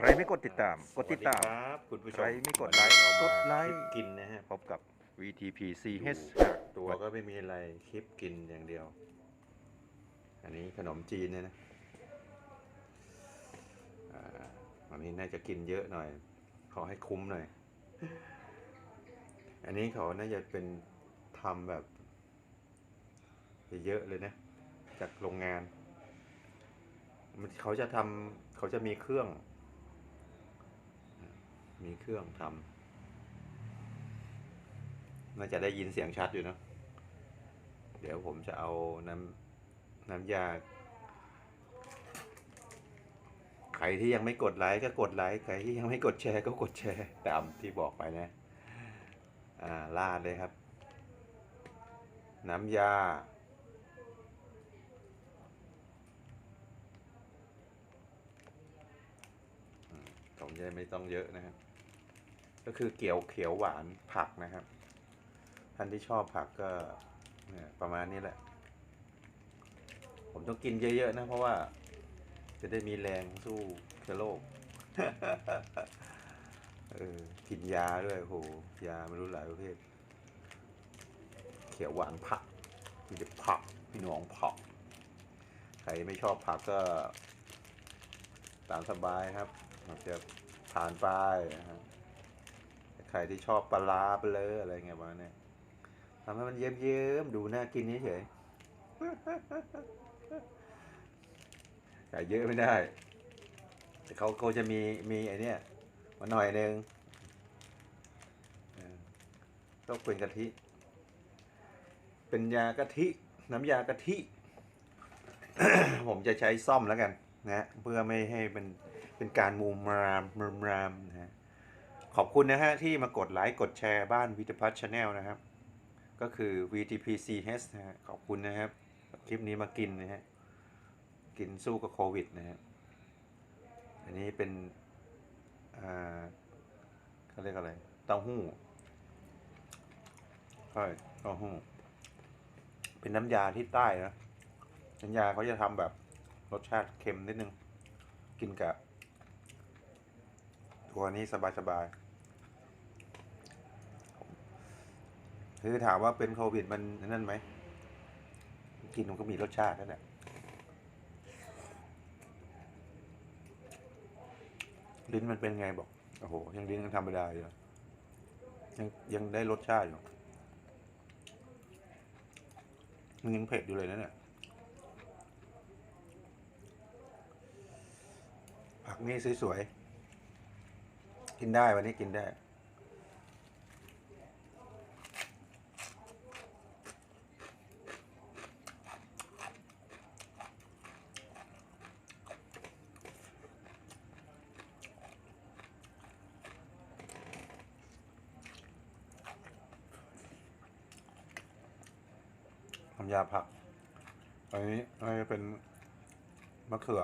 ใครไม่กดติดตาม กดติดตาม สวัสครับคุณผู้ชมใครไม่กดไลค์วันนี้เรากดไลค์คลิปกินนะฮะพบกับ VTP ดู CH ตัวก็ไม่มีอะไรคลิปกินอย่างเดียว อันนี้ขนมจีนเนี่ยนะอ่าอันนี้น่าจะกินเยอะหน่อย ขอให้คุ้มหน่อย อันนี้เขาน่าจะเป็นทำแบบ เยอะเลยนะ จากโรงงาน มันเขาจะทำเขาจะมีเครื่อง มีเครื่องทำน่าจะได้ยินเสียงชัดอยู่นะ เดี๋ยวผมจะเอาน้ำน้ำยา ใครที่ยังไม่กดไลค์ก็กดไลค์ใครที่ยังไม่กดแชร์ก็กดแชร์ตามที่บอกไปนะ อ่าลาดเลยครับ น้ำยาอืมผมจะไม่ต้องเยอะนะครับ ก็คือเกี่ยวเขียวหวานผักนะครับ ท่านที่ชอบผักก็เนี่ยประมาณนี้แหละ ผมต้องกินเยอะ ๆ นะ เพราะว่า จะได้มีแรงสู้เชื้อโรคเออกินยาด้วยโหยาไม่รู้หลายประเภท เขียวหวานผักมีแต่ผักพี่น้องผักใครไม่ชอบผักก็ ตามสบายครับอาจจะผ่านไปนะครับ ใครที่ชอบปลาร้าไปเลยอะไรเงี้ยประมาณเนี้ยทำให้มันเยิ้มๆดูน่ากินเฉยๆแต่เยอะไม่ได้ แต่เขาเขาจะมีมีไอเนี้ยมาหน่อยนึงต้องเป็นกะทิ เป็นยากะทิ น้ำยากะทิ ผมจะใช้ซ่อมแล้วกันนะ เพื่อไม่ให้มันเป็นการมูมรามมูมรามนะฮะ ขอบคุณนะฮะ ที่มากดไลค์กดแชร์บ้านวิทพัฒน์ชาแนลนะครับ ก็คือ VTPCH นะฮะขอบคุณนะครับ คลิปนี้มากินนะฮะ กินสู้กับโควิดนะฮะ อันนี้เป็นอ่าเขาเรียกอะไรเต้าหู้ใช่เต้าหู้ เป็นน้ำยาที่ใต้นะน้ำยาเขาจะทำแบบรสชาติเค็มนิดนึง กินกับตัวนี้สบายๆ คือถามว่าเป็นโควิดมันนั่นไหมกินมันก็มีรสชาตินั่นแหละลิ้นมันเป็นไงบอกโอ้โหยังลิ้นยังธรรมดาอยู่เลยยังยังได้รสชาติอยู่มันยังเผ็ดอยู่เลยนะเนี่ยผักนี่สวยๆกินได้วันนี้กินได้ ยาผัก อันนี้อันนี้เป็นมะเขือ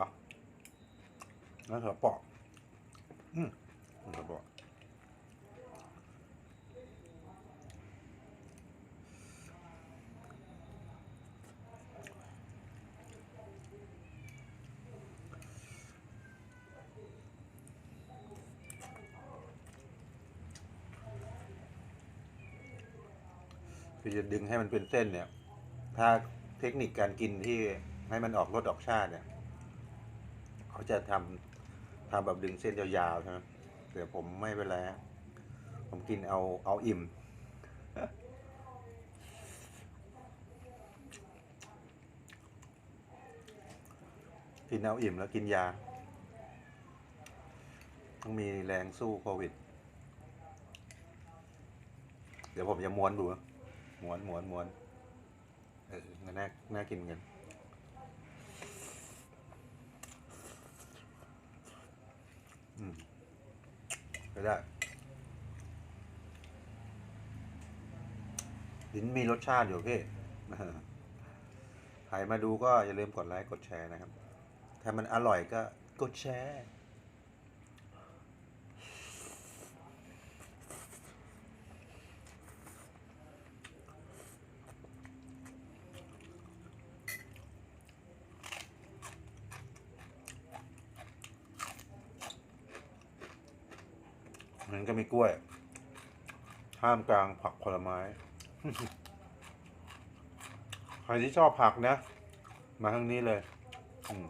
มะเขือเปอกอืมมะเขือเปอกคือจะดึงให้มันเป็นเส้นเนี่ย ถ้าเทคนิคการกินที่ให้มันออกรสออกชาติเนี่ย เขาจะทำทำแบบดึงเส้นยาวๆใช่ไหมแต่ผมไม่เป็นไรผมกินเอาเอาอิ่ม กินเอาอิ่มแล้วกินยา ต้องมีแรงสู้โควิด เดี๋ยวผมจะม้วนดูม้วนม้วนม้วนเออ น่าน่ากินกัน อืมก็ได้ ลิ้นมีรสชาติอยู่พี่ใครมาดูก็อย่าลืมกดไลค์กดแชร์นะครับ ถ้ามันอร่อยก็กดแชร์ มันก็มีกล้วยท่ามกลางผักผลไม้ ใครที่ชอบผักนะ มาทางนี้เลยอืม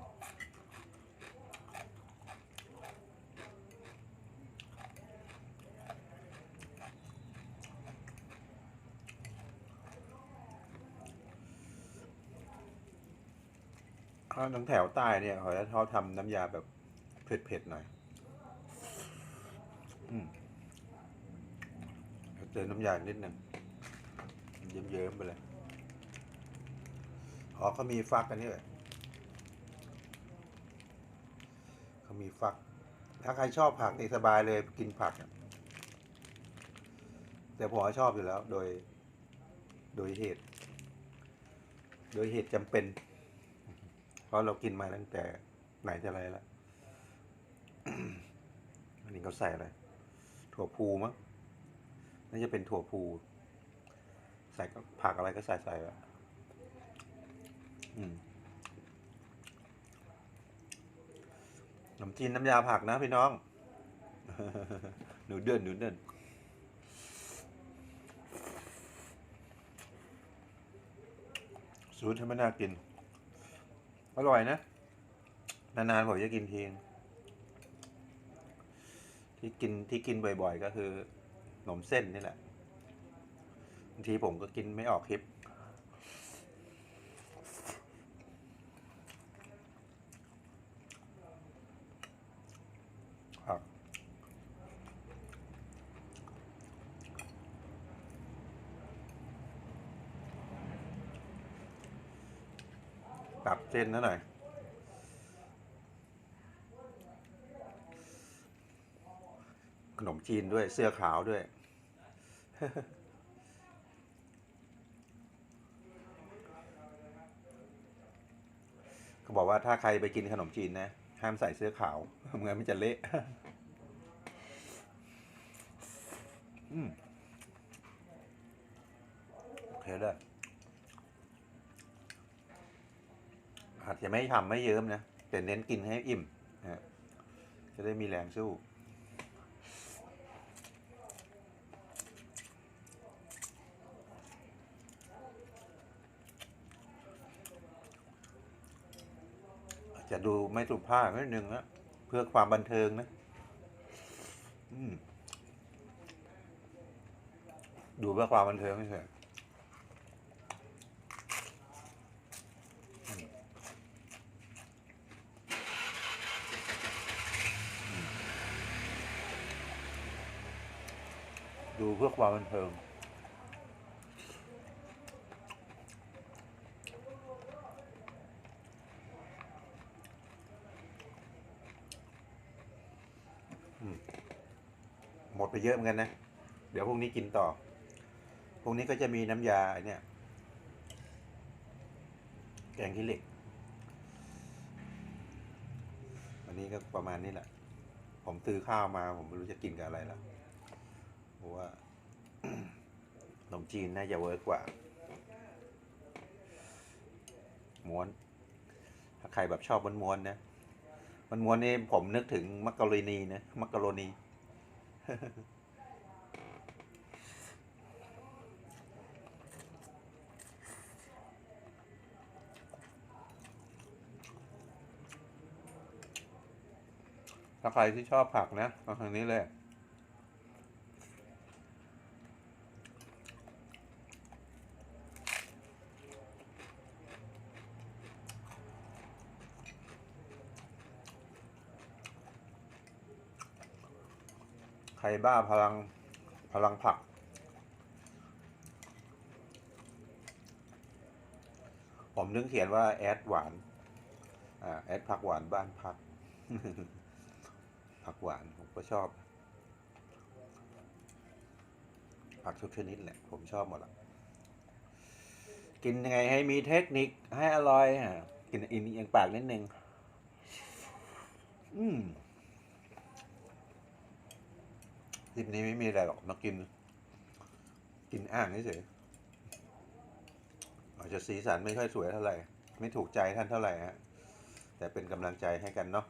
ถ้าทางแถวใต้เนี่ยเขาจะชอบทำน้ำยาแบบเผ็ดๆหน่อย เจอน้ำยานิดหนึ่งเยิ้มๆไปเลยอ๋อเขามีฟักกันนี่เลยเขามีฟัก ถ้าใครชอบผักนี่สบายเลยกินผัก แต่ผมชอบอยู่แล้ว โดย โดยเหตุ โดยเหตุจำเป็น เพราะเรากินมาตั้งแต่ไหนแต่ไรแล้วอันนี้เขาใส่อะไร ถั่วพูมั้งน่าจะเป็นถั่วพู ใส่ผักอะไรก็ใส่ใส่ไปอืมน้ำจีนน้ำยาผักนะพี่น้อง หนูเดินหนูเดินสูตรทำไม่น่ากิน อร่อยนะ นานๆผมจะกินทีนึง ที่กินที่กินบ่อยๆ ก็คือขนมเส้นนี่แหละบางทีผมก็กินไม่ออกคลิป ครับ ตับเส้นนะหน่อย ขนม จีนด้วยเสื้อขาวด้วย เขาบอกว่าถ้าใครไปกินขนมจีนนะ ห้ามใส่เสื้อขาวไม่งั้นมันจะเละอืมโอเคเลยอาจจะไม่ทำไม่เยิ้มนะแต่เน้นกินให้อิ่มนะจะได้มีแรงสู้ จะดูไม่สุภาพนิดนึงนะเพื่อความบันเทิงนะดูเพื่อความบันเทิงไม่ใช่ดูเพื่อความบันเทิง หมดไปเยอะเหมือนกันนะ เดี๋ยวพรุ่งนี้กินต่อ พรุ่งนี้ก็จะมีน้ำยาเนี่ย แกงขี้เหล็ก วันนี้ก็ประมาณนี้แหละ ผมซื้อข้าวมา ผมไม่รู้จะกินกับอะไรแล้วเพราะว่าขนมจีนน่าจะเวิร์กกว่า ม้วน ถ้าใครแบบชอบม้วนๆนะมันม้วนนี่ผมนึกถึงมักกะโรนีนะมักกะโรนี ถ้าใครที่ชอบผักนะมาทางนี้เลย รบ้าพลังพลังผัก ผมนึกเขียนว่าแอดหวาน อ่าแอดผักหวานบ้านพัก ผักหวานผมก็ชอบ ผักทุกชนิดแหละผมชอบหมดละกินยังไงให้มีเทคนิคให้อร่อยอะกินอินเอียงปากนิดนึง อืม คลิปนี้ไม่มีอะไรหรอกมากิน กินอ่างเฉยอาจจะสีสันไม่ค่อยสวยเท่าไหร่ ไม่ถูกใจท่านเท่าไหร่ฮะแต่เป็นกำลังใจให้กันเนาะ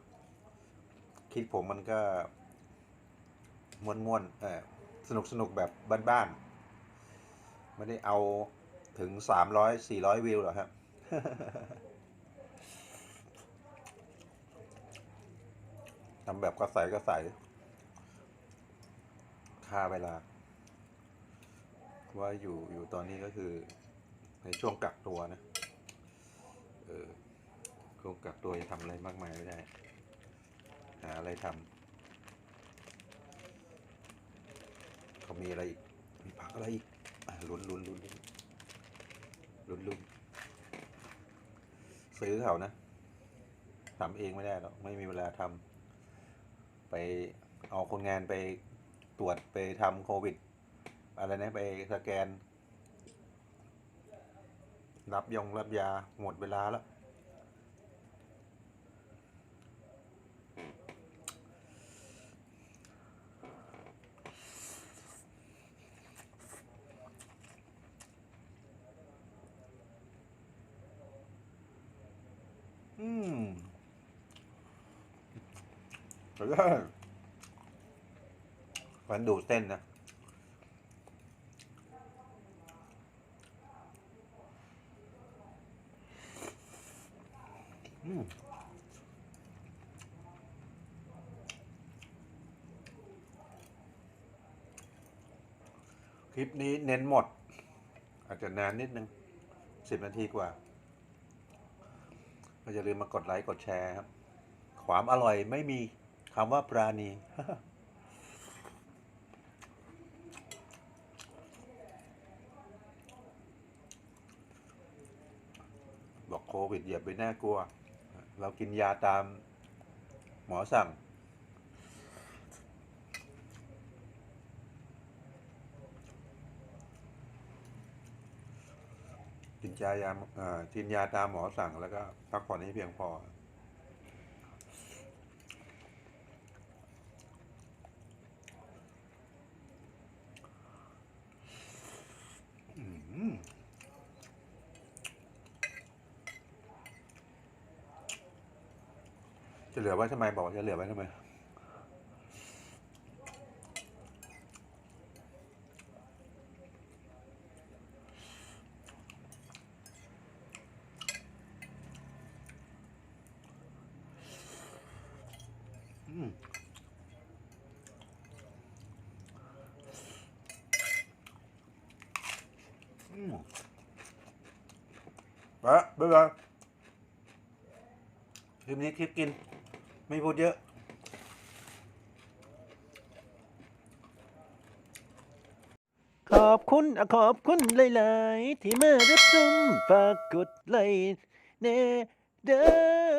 คลิปผมมันก็ม้วนๆเออสนุกสนุกแบบบ้านๆไม่ได้เอาถึงสามร้อยสี่ร้อยวิวหรอกครับทำแบบกระใสกระใส ค่าเวลา ว่าอยู่อยู่ตอนนี้ก็คือในช่วงกักตัวนะ เออช่วงกักตัวจะทำอะไรมากมายไม่ได้ หาอะไรทำเขามีอะไรอีก มีผักอะไรอีกลุ้นลุ้นลุ้นลุ้นลุ้นลุ้นซื้อเขานะทำเองไม่ได้หรอกไม่มีเวลาทำไปเอาคนงานไป ตรวจไปทำโควิด อะไรนะไปสแกน รับยงรับยาหมดเวลาแล้ว อืมแล้วก็ มันดูเส้นนะอืมคลิปนี้เน้นหมด อาจจะนานนิดนึงสิบนาทีกว่า ก็อย่าลืมมากดไลค์ กดแชร์ครับ ความอร่อยไม่มีคำว่าปราณี บอกโค วิดอย่าไปน่ากลัว เรากินยาตามหมอสั่ง กินยายาเอ่อกินยาตามหมอสั่งแล้วก็พักผ่อนให้เพียงพอ จะเหลือไว้ทำไมบอกว่าจะเหลือไว้ทำไมอืมอืมไปะบ๊ายบายคลิปนี้คลิปกิน ไม่พูดเยอะ ขอบคุณอะขอบคุณหลาย ๆ ที่มารับชมฝากกดไลค์เน่เด้อ